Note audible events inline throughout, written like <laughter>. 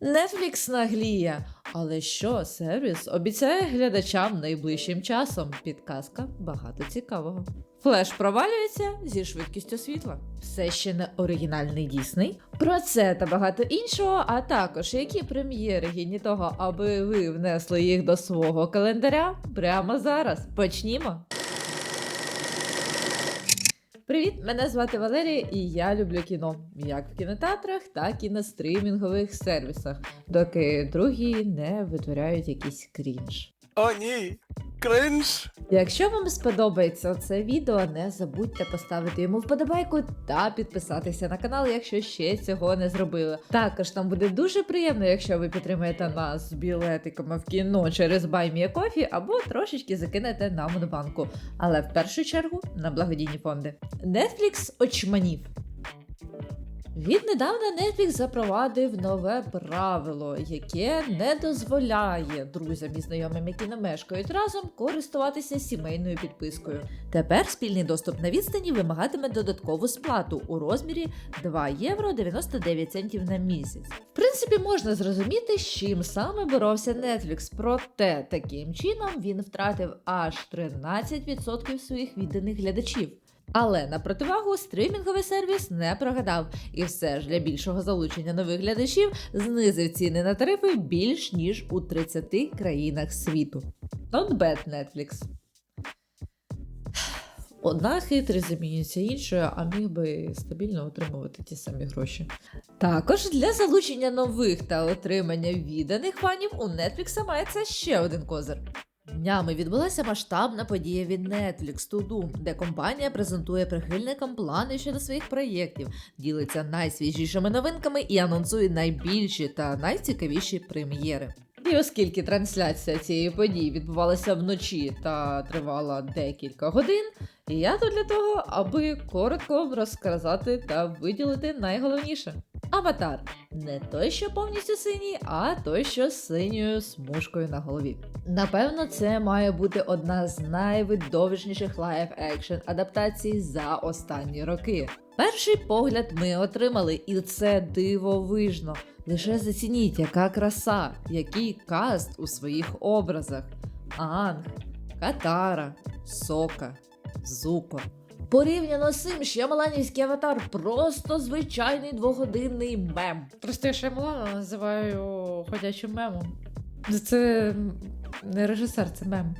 Netflix нагліє. Але що, сервіс обіцяє глядачам найближчим часом. Підказка багато цікавого. Флеш провалюється зі швидкістю світла. Все ще не оригінальний Дісней. Про це та багато іншого, а також які прем'єри гідні того, аби ви внесли їх до свого календаря прямо зараз. Почнімо. Привіт, мене звати Валерія, і я люблю кіно як в кінотеатрах, так і на стрімінгових сервісах, доки другі не витворяють якийсь крінж. О, ні! Кринж! Якщо вам сподобається це відео, не забудьте поставити йому вподобайку та підписатися на канал, якщо ще цього не зробили. Також нам буде дуже приємно, якщо ви підтримаєте нас з білетиками в кіно через BuyMeACoffee або трошечки закинете нам у банку. Але в першу чергу на благодійні фонди. Netflix очманів. Віднедавна Netflix запровадив нове правило, яке не дозволяє друзям і знайомим, які не мешкають разом, користуватися сімейною підпискою. Тепер спільний доступ на відстані вимагатиме додаткову сплату у розмірі 2 євро 99 центів на місяць. В принципі, можна зрозуміти, з чим саме боровся Netflix, проте таким чином він втратив аж 13% своїх відданих глядачів. Але на противагу стримінговий сервіс не прогадав, і все ж для більшого залучення нових глядачів знизив ціни на тарифи більш ніж у 30 країнах світу. Not bad Netflix. Одна хитрість замінюється іншою, а міг би стабільно отримувати ті самі гроші. Також для залучення нових та отримання відданих фанів у Netflix мається ще один козир. Днями відбулася масштабна подія від Netflix To Do, де компанія презентує прихильникам плани щодо своїх проєктів, ділиться найсвіжішими новинками і анонсує найбільші та найцікавіші прем'єри. І оскільки трансляція цієї події відбувалася вночі та тривала декілька годин, я тут для того, аби коротко розказати та виділити найголовніше. Аватар не той, що повністю синій, а той, що з синьою смужкою на голові. Напевно, це має бути одна з найвидовищніших лайв екшн адаптацій за останні роки. Перший погляд ми отримали, і це дивовижно. Лише зацініть, яка краса, який каст у своїх образах: Анг, Катара, Сока, Зуко. Порівняно з цим, Шямаланівський аватар просто звичайний двогодинний мем. Просто я Шямалана називаю ходячим мемом. Це не режисер, це мем.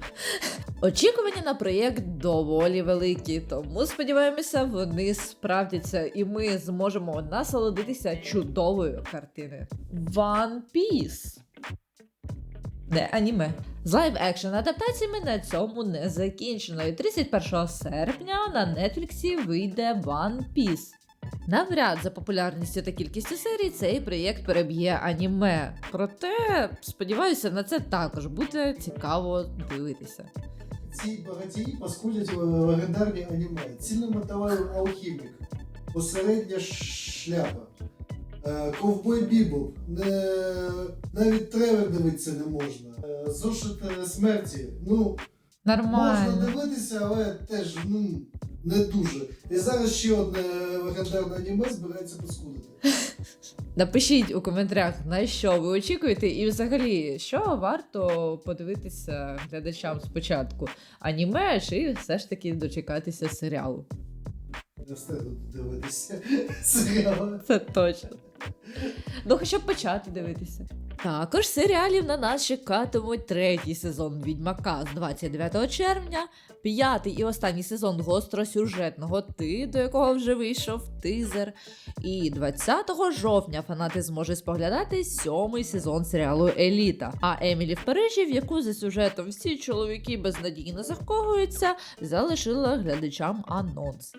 Очікування на проєкт доволі великі, тому сподіваємося, вони справдяться, і ми зможемо насолодитися чудовою картиною. One Piece. Не аніме. З лайв екшн адаптаціями на цьому не закінчено. І 31 серпня на Нетфліксі вийде One Piece. Навряд за популярністю та кількістю серій цей проєкт переб'є аніме. Проте, сподіваюся, на це також буде цікаво дивитися. Ці багатії паскудять е, легендарні аніме. Цільнометалевий алхімік, посередня шляпа, ковбой бібоп, не, навіть тревер дивитися не можна. Е, Зошит е, смерті. Ну, можна дивитися, але теж ну, не дуже. І зараз ще одне легендарне аніме збирається паскудити. <laughs> Напишіть у коментарях, на що ви очікуєте, і взагалі, що варто подивитися глядачам спочатку: аніме чи все ж таки дочекатися серіалу. Не встигну дивитися <laughs> серіали. Це точно. Ну, хоча б почати дивитися. Також серіалів на нас чекатимуть третій сезон Відьмака з 29 червня, п'ятий і останній сезон гостросюжетного Ти, до якого вже вийшов тизер. І 20 жовтня фанати зможуть споглядати сьомий сезон серіалу Еліта. А Емілі в Парижі, в яку за сюжетом всі чоловіки безнадійно закохуються, залишила глядачам анонс.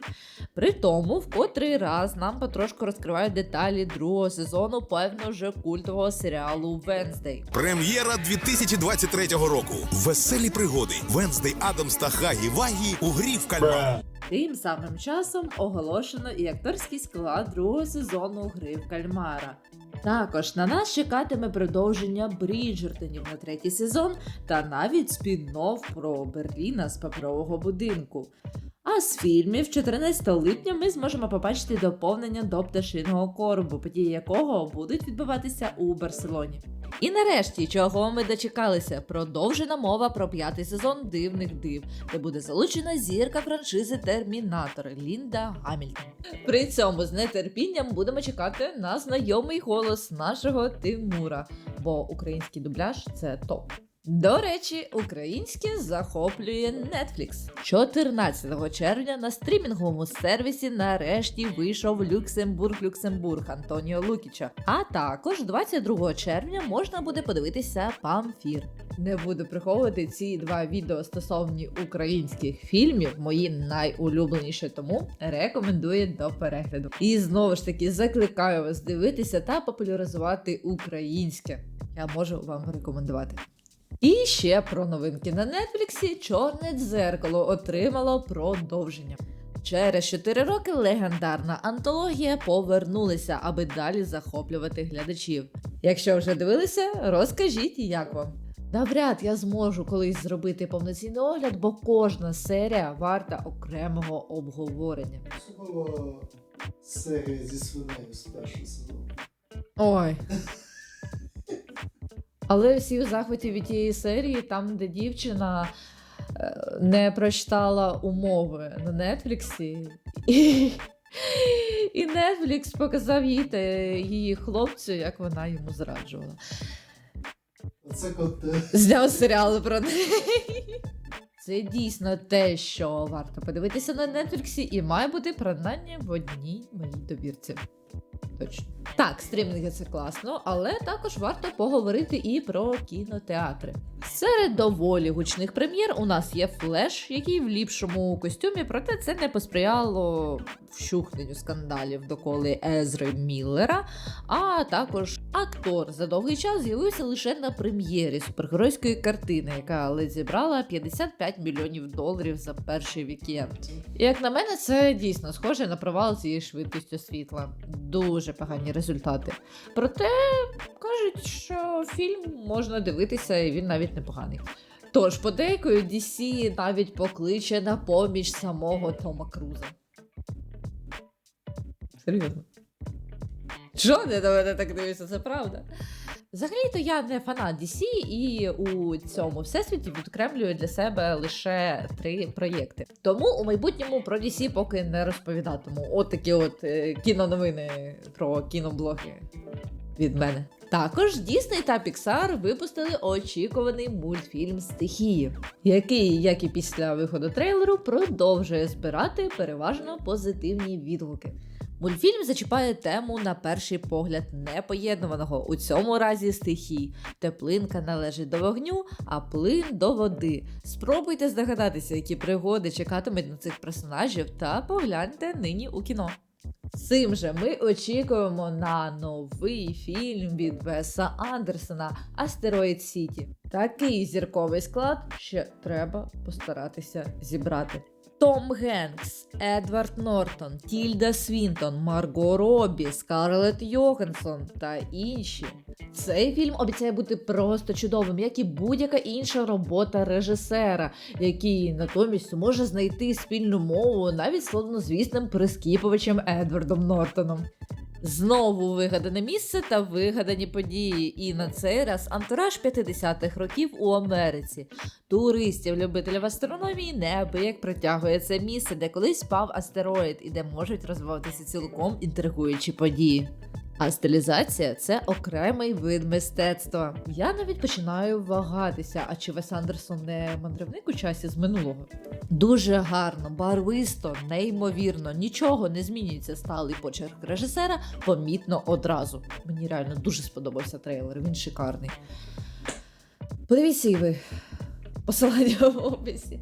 При тому, в котрий раз нам потрошку розкривають деталі другого сезону певно вже культового серіалу Венздей. Прем'єра 2023 року. Веселі пригоди. Венздей Адамс та Хагі Вагі у грі в кальмар. Тим самим часом оголошено і акторський склад другого сезону гри в кальмара. Також на нас чекатиме продовження Бріджертонів на третій сезон та навіть спін-офф про Берліна з паперового будинку. А з фільмів 14 липня ми зможемо побачити доповнення до пташиного коробу, події якого будуть відбуватися у Барселоні. І нарешті, чого ми дочекалися, продовжена мова про п'ятий сезон дивних див, де буде залучена зірка франшизи Термінатор Лінда Гамільтон. При цьому з нетерпінням будемо чекати на знайомий голос нашого Тимура, бо український дубляж це топ. До речі, українське захоплює Netflix. 14 червня на стрімінговому сервісі нарешті вийшов Люксембург Люксембург Антоніо Лукіча. А також 22 червня можна буде подивитися Памфір. Не буду приховувати ці два відео стосовні українських фільмів, мої найулюбленіші, тому рекомендую до перегляду. І знову ж таки закликаю вас дивитися та популяризувати українське. Я можу вам рекомендувати. І ще про новинки на Нетфліксі Чорне дзеркало отримало продовження. Через 4 роки легендарна антологія повернулася, аби далі захоплювати глядачів. Якщо вже дивилися, розкажіть, як вам. Навряд я зможу колись зробити повноцінний огляд, бо кожна серія варта окремого обговорення. Особливо серія зі свинею з першого сезону. Ой. <laughs> Але всі в захваті від тієї серії, там, де дівчина е, не прочитала умови на Нетфліксі. І, і Netflix показав їй та її хлопцю, як вона йому зраджувала. Контент. Зняв серіал про неї. Це дійсно те, що варто подивитися на Нетфліксі, і має бути принаймні в одній моїй добірці. Точно. Так, стрімінги це класно, але також варто поговорити і про кінотеатри. Серед доволі гучних прем'єр у нас є флеш, який в ліпшому костюмі, проте це не посприяло вщухненню скандалів доколи Езри Міллера. А також актор за довгий час з'явився лише на прем'єрі супергеройської картини, яка ледь зібрала 55 мільйонів доларів за перший вікенд. Як на мене, це дійсно схоже на провал цієї швидкістю світла. Дуже погані результати. Проте кажуть, що фільм можна дивитися, і він навіть непоганий. Тож, подейкою, DC навіть покличе на поміч самого Тома Круза. Серйозно. Що ти мене так дивишся, це правда? Взагалі-то я не фанат DC і у цьому всесвіті відокремлюю для себе лише три проєкти. Тому у майбутньому про DC поки не розповідатиму. От такі от е, кіноновини про кіноблоги від мене. Також Disney та Pixar випустили очікуваний мультфільм Стихії, який, як і після виходу трейлеру, продовжує збирати переважно позитивні відгуки. Мультфільм зачіпає тему на перший погляд непоєднуваного у цьому разі стихій. Теплинка належить до вогню, а плин до води. Спробуйте здогадатися, які пригоди чекатимуть на цих персонажів, та погляньте нині у кіно. Цим же ми очікуємо на новий фільм від Веса Андерсона Астероїд Сіті. Такий зірковий склад ще треба постаратися зібрати. Том Генкс, Едвард Нортон, Тільда Свінтон, Марго Робі, Скарлетт Йоханссон та інші. Цей фільм обіцяє бути просто чудовим, як і будь-яка інша робота режисера, який натомість може знайти спільну мову навіть словно звісним прискіпувачем Едвардом Нортоном. Знову вигадане місце та вигадані події, і на цей раз антураж 50-х років у Америці. Туристів, любителів астрономії неабияк притягує це місце, де колись спав астероїд і де можуть розвиватися цілком інтригуючі події. А стилізація це окремий вид мистецтва. Я навіть починаю вагатися, а чи Вес Андерсон не мандрівник у часі з минулого? Дуже гарно, барвисто, неймовірно, нічого не змінюється сталий почерк режисера, помітно одразу. Мені реально дуже сподобався трейлер, він шикарний. Подивіться і ви. Посилання в описі.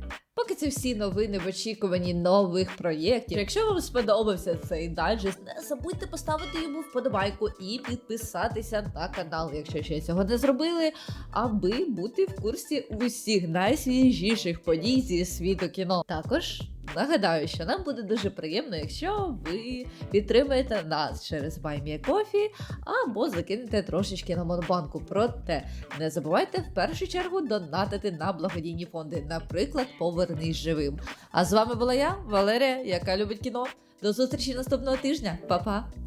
Це всі новини в очікуванні нових проєктів. Якщо вам сподобався цей дайджест, не забудьте поставити йому вподобайку і підписатися на канал, якщо ще цього не зробили, аби бути в курсі усіх найсвіжіших подій зі світу кіно. Також Нагадаю, що нам буде дуже приємно, якщо ви підтримаєте нас через BuyMeACoffee або закинете трошечки на монобанку. Проте не забувайте в першу чергу донатити на благодійні фонди, наприклад, Повернись живим. А з вами була я, Валерія, яка любить кіно. До зустрічі наступного тижня. Па-па!